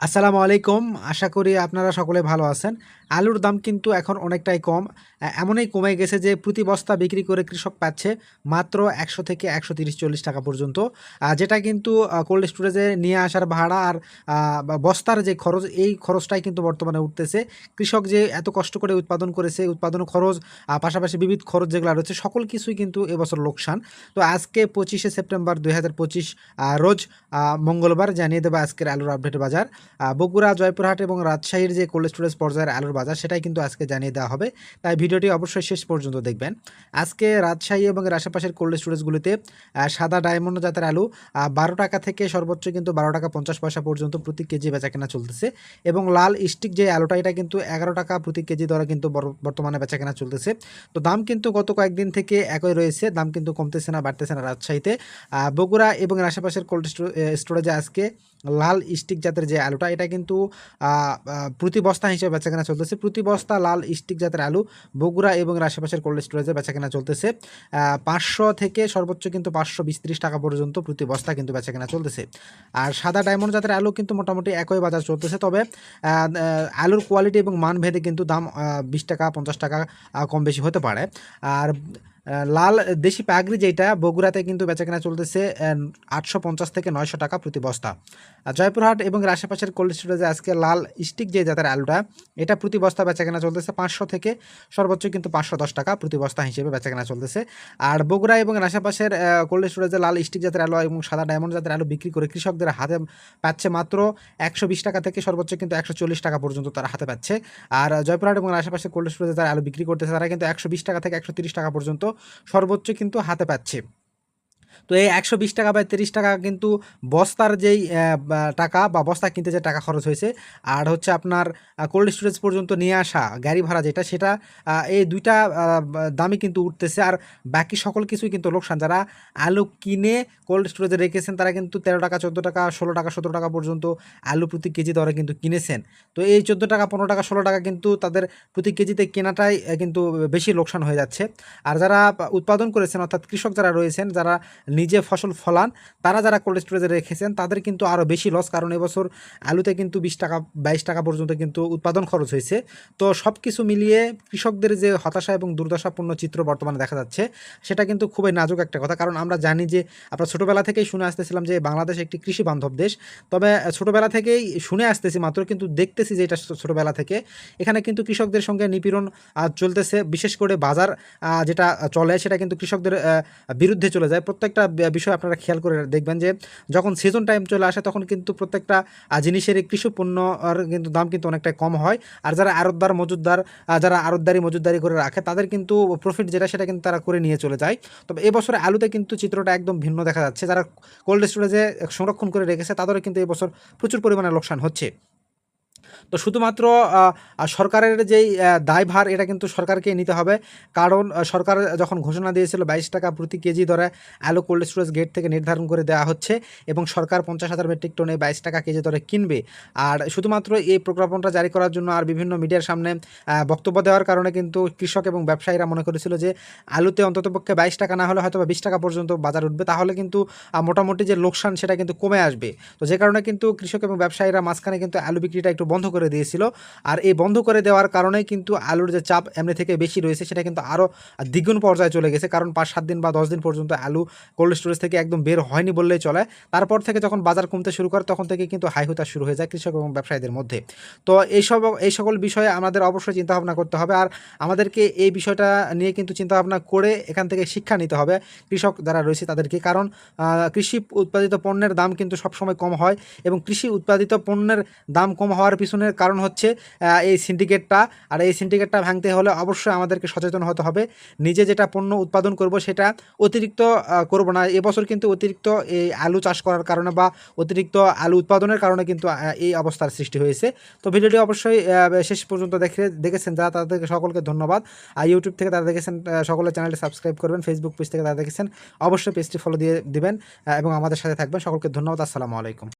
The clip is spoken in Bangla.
আসসালামু আলাইকুম। আশা করি আপনারা সকলে ভালো আছেন। আলুর দাম কিন্তু এখন অনেকটাই কম। এমনই কমে গেছে যে প্রতি বস্তা বিক্রি করে কৃষক পাচ্ছে মাত্র একশো থেকে একশো তিরিশ চল্লিশ টাকা পর্যন্ত। যেটা কিন্তু কোল্ড স্টোরেজে নিয়ে আসার ভাড়া আর বস্তার যে খরচ, এই খরচটাই কিন্তু বর্তমানে উঠতেছে। কৃষক যে এত কষ্ট করে উৎপাদন করেছে, উৎপাদন খরচ পাশাপাশি বিবিধ খরচ যেগুলো রয়েছে, সকল কিছুই কিন্তু এবছর লোকসান। তো আজকে পঁচিশে সেপ্টেম্বর দুই হাজার পঁচিশ রোজ মঙ্গলবার জানিয়ে দেবে আজকের আলুর আপডেট বাজার। বগুড়া, জয়পুরহাট এবং রাজশাহীর যে কোল্ড স্টোরেজ পর্যায়ের আলুর বাজার, সেটাই কিন্তু আজকে জানিয়ে দেওয়া হবে। তাই ভিডিওটি অবশ্যই শেষ পর্যন্ত দেখবেন। আজকে রাজশাহী এবং আশেপাশের কোল্ড স্টোরেজগুলিতে সাদা ডায়মন্ড জাতের আলু বারো টাকা থেকে সর্বোচ্চ কিন্তু বারো টাকা পঞ্চাশ পয়সা পর্যন্ত প্রতি কেজি বেচা কেনা চলতেছে। এবং লাল স্টিক যে আলুটা, এটা কিন্তু এগারো টাকা প্রতি কেজি দরে কিন্তু বর- বর্তমানে বেচা কেনা চলতেছে। তো দাম কিন্তু গত কয়েকদিন থেকে একই রয়েছে, দাম কিন্তু কমতেছে না, বাড়তেছে না রাজশাহীতে। বগুড়া এবং আশেপাশের কোল্ড স্টোরেজে আজকে লাল স্টিক জাতের যে আলুটা, এটা কিন্তু প্রতি বস্তা হিসেবে বেচাকেনা চলতেছে। প্রতি বস্তা লাল স্টিক জাতের আলু বগুড়া এবং আশেপাশের কোল্ড স্টোরেজে বেচাকেনা চলতেছে। পাঁচশো থেকে সর্বোচ্চ কিন্তু পাঁচশো বিশ টাকা পর্যন্ত প্রতি বস্তা কিন্তু বেচাকেনা চলতেছে। আর সাদা ডায়মন্ড জাতের আলু কিন্তু মোটামুটি একই বাজার চলতেছে, তবে আলুর কোয়ালিটি এবং মান ভেদে কিন্তু দাম বিশ টাকা, পঞ্চাশ টাকা কম বেশি হতে পারে। আর লাল দেশি পাগড়ি যেটা বগুড়াতে কিন্তু বেচাকেনা চলতেছে আটশো পঞ্চাশ থেকে নয়শো টাকা প্রতি বস্তা। আর জয়পুরহাট এবং আশেপাশের কোল্ড স্টোরেজে আজকে লাল স্টিক যে জাতের আলুটা, এটা প্রতি বস্তা বেচাকেনা চলতেছে পাঁচশো থেকে সর্বোচ্চ কিন্তু পাঁচশো দশ টাকা প্রতি বস্তা হিসেবে বেচাকেনা চলতেছে। আর বগুড়া এবং আশেপাশের কোল্ড স্টোরেজে লাল স্টিক জাতের আলু এবং সাদা ডায়মন্ড জাতের আলু বিক্রি করে কৃষকদের হাতে পাচ্ছে মাত্র একশো বিশ টাকা থেকে সর্বোচ্চ কিন্তু একশো চল্লিশ টাকা পর্যন্ত তারা হাতে পাচ্ছে। আর জয়পুরহাট এবং এর আশেপাশে কোল্ড স্টোরেজে যারা আলু বিক্রি করতেছে, তারা কিন্তু একশো বিশ টাকা থেকে একশো তিরিশ টাকা পর্যন্ত সর্বোচ্চ কিন্তু হাতে পাচ্ছে। তো এই একশো বিশ টাকা বা তিরিশ টাকা কিন্তু বস্তার যেই টাকা বা বস্তা কিনতে যে টাকা খরচ হয়েছে, আর হচ্ছে আপনার কোল্ড স্টোরেজ পর্যন্ত নিয়ে আসা গাড়ি ভাড়া যেটা, সেটা এই দুইটা দামই কিন্তু উঠতেছে। আর বাকি সকল কিছুই কিন্তু লোকসান। যারা আলু কিনে কোল্ড স্টোরেজে রেখেছেন, তারা কিন্তু তেরো টাকা, চোদ্দ টাকা, ষোলো টাকা, সতেরো টাকা পর্যন্ত আলু প্রতি কেজি দরে কিন্তু কিনেছেন। তো এই চোদ্দ টাকা, পনেরো টাকা, ষোলো টাকা কিন্তু তাদের প্রতি কেজিতে কেনাটাই কিন্তু বেশি লোকসান হয়ে যাচ্ছে। আর যারা উৎপাদন করেছেন, অর্থাৎ কৃষক যারা রয়েছেন, যারা নিজে ফসল ফলান, তারা যারা কোল্ড স্টোরেজে রেখেছেন, তাদের কিন্তু আরও বেশি লস কারণ এবছর আলুতে কিন্তু বিশ টাকা, বাইশ টাকা পর্যন্ত কিন্তু উৎপাদন খরচ হয়েছে। তো সব কিছু মিলিয়ে কৃষকদের যে হতাশা এবং দুর্দশাপূর্ণ চিত্র বর্তমানে দেখা যাচ্ছে, সেটা কিন্তু খুবই নাজুক একটা কথা। কারণ আমরা জানি যে, আমরা ছোটোবেলা থেকেই শুনে আসতেছিলাম যে, বাংলাদেশ একটি কৃষি বান্ধব দেশ। তবে ছোটোবেলা থেকেই শুনে আসতেছি মাত্র, কিন্তু দেখতেছি যে, এটা ছোটোবেলা থেকে। এখানে কিন্তু কৃষকদের সঙ্গে নিপীড়ন চলতেছে। বিশেষ করে বাজার যেটা চলে, সেটা কিন্তু কৃষকদের বিরুদ্ধে চলে যায়। প্রত্যেকটা বি- বিষয় আপনারা খেয়াল করে দেখবেন যে, যখন সিজন টাইম চলে আসে তখন কিন্তু প্রত্যেকটা জিনিসের কৃষি পণ্য, আর কিন্তু দাম কিন্তু অনেকটাই কম হয়। আর যারা আড়তদার মজুদদার যারা আড়তদারি মজুদদারি করে রাখে, তাদের কিন্তু প্রফিট যেটা সেটা কিন্তু তারা করে নিয়ে চলে যায়। তবে এবছরে আলুতে কিন্তু চিত্রটা একদম ভিন্ন দেখা যাচ্ছে। যারা কোল্ড স্টোরেজে সংরক্ষণ করে রেখেছে, তাদেরও কিন্তু এবছর প্রচুর পরিমাণে লোকসান হচ্ছে। তো শুধুমাত্র সরকারের যেই দায়ভার, এটা কিন্তু সরকারকে নিতে হবে। কারণ সরকার যখন ঘোষণা দিয়েছিল বাইশ টাকা প্রতি কেজি দরে আলু কোল্ড স্টোরেজ গেট থেকে নির্ধারণ করে দেওয়া হচ্ছে এবং সরকার পঞ্চাশ হাজার মেট্রিক টনে বাইশ টাকা কেজি দরে কিনবে। আর শুধুমাত্র এই প্রজ্ঞাপনটা জারি করার জন্য আর বিভিন্ন মিডিয়ার সামনে বক্তব্য দেওয়ার কারণে কিন্তু কৃষক এবং ব্যবসায়ীরা মনে করেছিল যে, আলুতে অন্ততপক্ষে বাইশ টাকা না হলে হয়তো বা বিশ টাকা পর্যন্ত বাজার উঠবে। তাহলে কিন্তু মোটামুটি যে লোকসান সেটা কিন্তু কমে আসবে। তো যে কারণে কিন্তু কৃষক এবং ব্যবসায়ীরা মাঝখানে কিন্তু আলু বিক্রিটা একটু বন্ধ করে দিয়েছিল। আর এই বন্ধ করে দেওয়ার কারণেই কিন্তু আলুর যে চাপ এমনি থেকে বেশি রয়েছে, সেটা কিন্তু আরও দ্বিগুণ পর্যায়ে চলে গেছে। কারণ পাঁচ, সাত দিন বা দশ দিন পর্যন্ত আলু কোল্ড স্টোরেজ থেকে একদম বের হয়নি বললেই চলে। তারপর থেকে যখন বাজার কমতে শুরু করে, তখন থেকে কিন্তু হাই হতা শুরু হয়ে যায় কৃষক এবং ব্যবসায়ীদের মধ্যে। তো এইসব এই সকল বিষয়ে আমাদের অবশ্যই চিন্তাভাবনা করতে হবে। আর আমাদেরকে এই বিষয়টা নিয়ে কিন্তু চিন্তাভাবনা করে এখান থেকে শিক্ষা নিতে হবে কৃষক যারা রয়েছে তাদেরকে। কারণ কৃষি উৎপাদিত পণ্যের দাম কিন্তু সবসময় কম হয় এবং কৃষি উৎপাদিত পণ্যের দাম কম হওয়ার পিছনের কারণ হচ্ছে এই সিন্ডিকেটটা আর এই সিন্ডিকেটটা ভাঙতে হলে অবশ্যই আমাদেরকে সচেতন হতে হবে। নিজে যেটা পণ্য উৎপাদন করব সেটা অতিরিক্ত করব না। এবছর কিন্তু অতিরিক্ত এই আলু চাষ করার কারণে বা অতিরিক্ত আলু উৎপাদনের কারণে কিন্তু এই অবস্থার সৃষ্টি হয়েছে। তো ভিডিওটি অবশ্যই শেষ পর্যন্ত দেখে, দেখেছেন। যারা তাদেরকে সকলকে ধন্যবাদ। আর ইউটিউব থেকে তারা দেখেছেন সকলের চ্যানেলটি সাবস্ক্রাইব করবেন। ফেসবুক পেজ থেকে তারা দেখেছেন। অবশ্যই পেজটি ফলো দিয়ে দিবেন এবং আমাদের সাথে থাকবেন। সকলকে ধন্যবাদ। আসসালামু আলাইকুম।